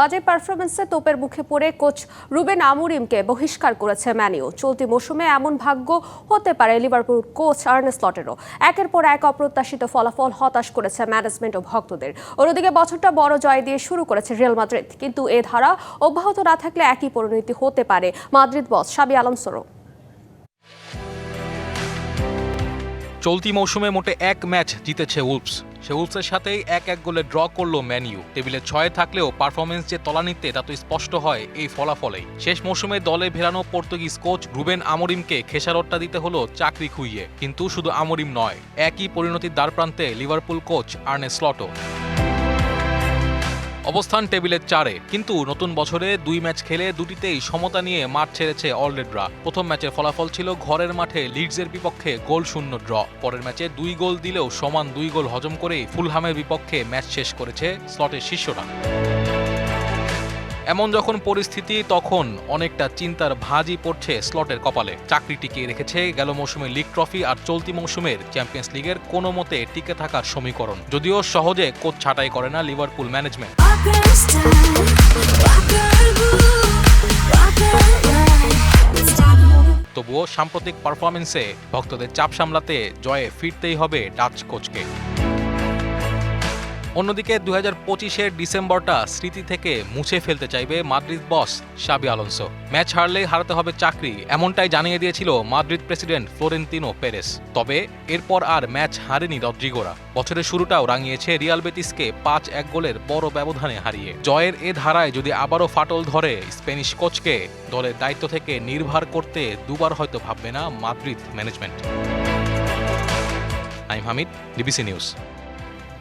বাজে পারফরমেন্সে তোপের মুখে পড়ে কোচ রুবেন আমুরিমকে বহিষ্কার করেছে ম্যানিও চলতি মৌসুমে এমন ভাগ্য হতে পারে লিভারপুল কোচ আর্নেস লটেরও। একের পর এক অপ্রত্যাশিত ফলাফল হতাশ করেছে ম্যানেজমেন্ট ও ভক্তদের। অন্যদিকে বছরটা বড় জয় দিয়ে শুরু করেছে রিয়াল মাদ্রিদ। কিন্তু এ ধারা অব্যাহত না থাকলে একই পরিণতি হতে পারে মাদ্রিদ বস সাবি আলমসোরও চলতি মৌসুমে মোটে এক ম্যাচ জিতেছে উলফস সে উলফসের সাথেই এক এক গোলে ড্র করল ম্যানিউ টেবিলে ছয়ে থাকলেও পারফরমেন্স যে তলানিতে, তা তো স্পষ্ট হয় এই ফলাফলেই। শেষ মৌসুমে দলে ভেরানো পর্তুগিজ কোচ রুবেন আমরিমকে খেসারটটা দিতে হলো চাকরি খুইয়ে। কিন্তু শুধু আমরিম নয়, একই পরিণতির দ্বারপ্রান্তে লিভারপুল কোচ আর্নে স্লটো অবস্থান টেবিলের চারে। কিন্তু নতুন বছরে দুই ম্যাচ খেলে দুটিতেই সমতা নিয়ে মাঠ ছেড়েছে অলরেডরা। প্রথম ম্যাচের ফলাফল ছিল ঘরের মাঠে লিডসের বিপক্ষে গোল শূন্য ড্র। পরের ম্যাচে দুই গোল দিলেও সমান দুই গোল হজম করেই ফুলহামের বিপক্ষে ম্যাচ শেষ করেছে স্লটের শিষ্যরা এমন যখন পরিস্থিতি, তখন অনেকটা চিন্তার ভাঁজই পড়ছে স্লটের কপালে। চাকরি টিকিয়ে রেখেছে গেল মৌসুমে লিগ ট্রফি আর চলতি মৌসুমের চ্যাম্পিয়ন্স লিগের কোনো মতে টিকে থাকার সমীকরণ। যদিও সহজে কোচ ছাঁটাই করে না লিভারপুল ম্যানেজমেন্ট. তবুও সাম্প্রতিক পারফরমেন্সে ভক্তদের চাপ সামলাতে জয়ে ফিরতেই হবে ডাচ কোচকে। অন্যদিকে দু হাজার পঁচিশের ডিসেম্বরটা স্মৃতি থেকে মুছে ফেলতে চাইবে Madrid boss Xabi Alonso. Match হারলেই হারাতে হবে চাকরি, এমনটাই জানিয়ে দিয়েছিল মাদ্রিদ প্রেসিডেন্ট ফ্লোরেন্তিনো পেরেস। তবে এরপর আর ম্যাচ হারেনি রদ্রিগোরা। বছরের শুরুটাও রাঙিয়েছে রিয়াল বেতিসকে পাঁচ এক গোলের বড় ব্যবধানে হারিয়ে। জয়ের এ ধারায় যদি আবারও ফাটল ধরে, স্প্যানিশ কোচকে দলের দায়িত্ব থেকে নির্ভার করতে দুবার হয়তো ভাববে না Madrid management. Aim Hamid DBC news.